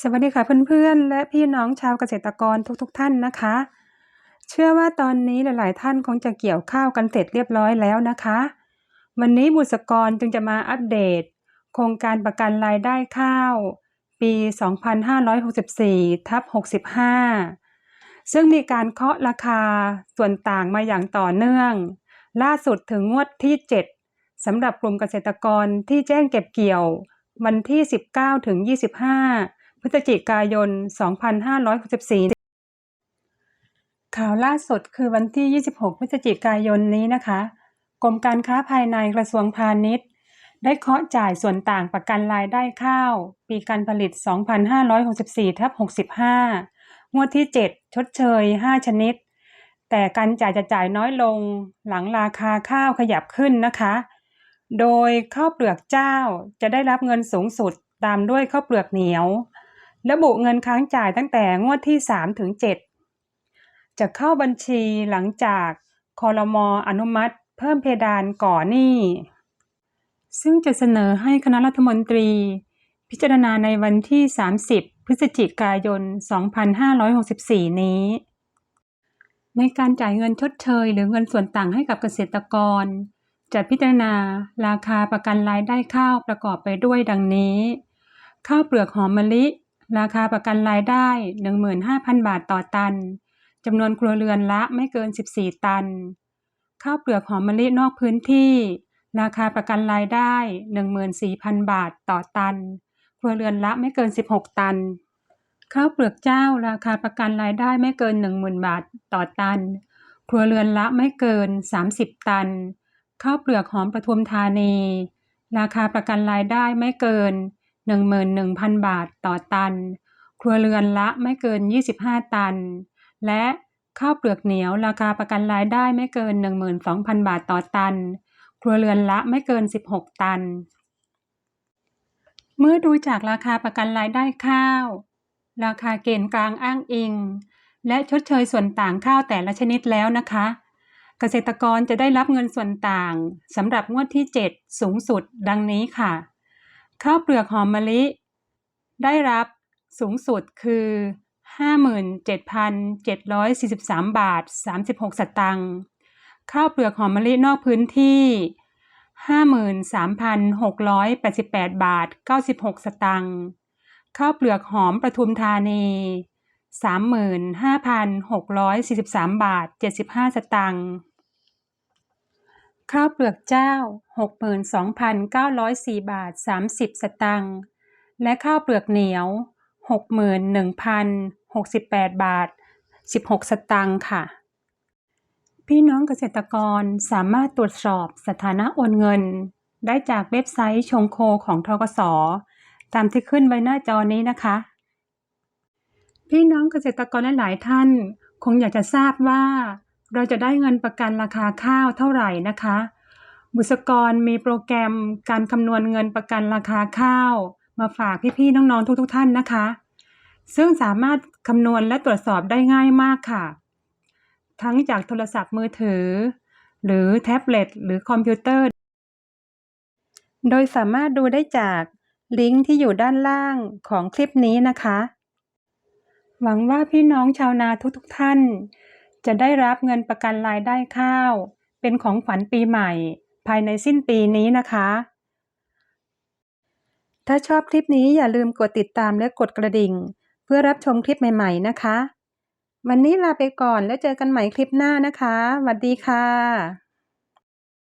สวัสดีค่ะเพื่อนๆ และพี่น้องชาวเกษตรกรทุกๆทท่านนะคะ เชื่อว่าตอนนี้หลาย ๆ ท่านคงจะเกี่ยวข้าวกันเสร็จเรียบร้อยแล้วนะคะ วันนี้บุษกรจึงจะมาอัปเดต โครงการประกันรายได้ข้าว ปี 2564ทับ65 ซึ่งมีการเคาะราคาส่วนต่างมาอย่างต่อเนื่อง ล่าสุดถึงงวดที่ 7สำหรับกลุ่มเกษตรกรที่แจ้งเก็บเกี่ยว วันที่ 19ถึง25 พฤศจิกายน 2564 ข่าวล่าสุดคือวันที่ 26 พฤศจิกายนนี้นะคะ กรมการค้าภายในกระทรวงพาณิชย์ ได้เคาะจ่ายส่วนต่างประกันรายได้ข้าว ปีการผลิต 2564ทับ65 งวดที่ 7 ชดเชย 5 ชนิด แต่การจ่ายจะจ่ายน้อยลงหลังราคาข้าวขยับขึ้นนะคะ โดยข้าวเปลือกเจ้าจะได้รับเงินสูงสุดตามด้วยข้าวเปลือกเหนียว ระบุเงินค้างจ่ายตั้งแต่งวดที่ 3 ถึง 7 จะเข้าบัญชีหลังจากคอรมออนุมัติ เพิ่มเพดานก่อหนี้ ซึ่งจะเสนอให้คณะรัฐมนตรี พิจารณาในวันที่ 30 พฤศจิกายน 2564 นี้ ในการจ่ายเงินชดเชย หรือเงินส่วนต่างให้กับเกษตรกร จะพิจารณาราคาประกันรายได้ข้าวประกอบไปด้วยดังนี้ ข้าวเปลือกหอมมะลิ ราคาประกันรายได้ 15,000 บาทต่อตัน จำนวนครัวเรือนละไม่เกิน 14 ตัน ข้าวเปลือกหอมมะลินอกพื้นที่ ราคาประกันรายได้ 14,000 บาทต่อตัน ครัวเรือนละไม่เกิน 16 ตัน ข้าวเปลือกเจ้าราคาประกันรายได้ไม่เกิน 10,000 บาทต่อตัน ครัวเรือนละไม่เกิน 30 ตัน ข้าวเปลือกหอมปทุมธานี ราคาประกันรายได้ไม่เกิน 11,000 บาทต่อตัน ครัวเรือนละไม่เกิน 25 ตัน และข้าวเปลือกเหนียวราคาประกันรายได้ไม่เกิน 12,000 บาทต่อตัน ครัวเรือนละไม่เกิน 16 ตัน เมื่อดูจากราคาประกันรายได้ข้าว ราคาเกณฑ์กลางอ้างอิง และชดเชยส่วนต่างข้าวแต่ละชนิดแล้วนะคะ เกษตรกรจะได้รับเงินส่วนต่างสำหรับงวดที่ 7 สูงสุดดังนี้ค่ะ ข้าวเปลือกหอมมะลิ ได้รับสูงสุดคือ 57,743 บาท 36 สตังค์ข้าวเปลือกหอมมะลินอกพื้นที่ 53,688 บาท 96 สตังค์ข้าวเปลือกหอมประทุมธานี 35,643 บาท 75 สตังค์ ข้าวเปลือกเจ้า 62,904 บาท 30 สตังค์ และข้าวเปลือกเหนียว 61,068 บาท 16 สตังค์ค่ะ พี่น้องเกษตรกรสามารถตรวจสอบสถานะโอนเงิน ได้จากเว็บไซต์ชงโคของทกส ตามที่ขึ้นไว้หน้าจอนี้นะคะ พี่น้องเกษตรกรหลายๆท่าน คงอยากจะทราบว่า เราจะได้เงินประกันราคาข้าวเท่าไหร่นะคะ บุษกรมีโปรแกรมการคำนวณเงินประกันราคาข้าว มาฝากพี่ๆน้องๆทุกๆท่านนะคะ ซึ่งสามารถคำนวณและตรวจสอบได้ง่ายมากค่ะ ทั้งจากโทรศัพท์มือถือ หรือแท็บเล็ตหรือคอมพิวเตอร์ โดยสามารถดูได้จากลิงก์ที่อยู่ด้านล่างของคลิปนี้นะคะ หวังว่าพี่น้องชาวนาทุกๆท่าน จะได้รับเงินประกันรายได้ข้าว เป็นของขวัญปีใหม่ ภายในสิ้นปีนี้นะคะ ถ้าชอบคลิปนี้อย่าลืมกดติดตามและกดกระดิ่ง เพื่อรับชมคลิปใหม่ ๆ นะคะ วันนี้ลาไปก่อนแล้วเจอกันใหม่คลิปหน้านะคะสวัสดีค่ะ